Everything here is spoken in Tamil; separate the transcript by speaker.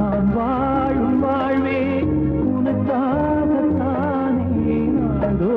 Speaker 1: நான் வாழும் வாழ்வே உனக்காகத்தானே நாடோ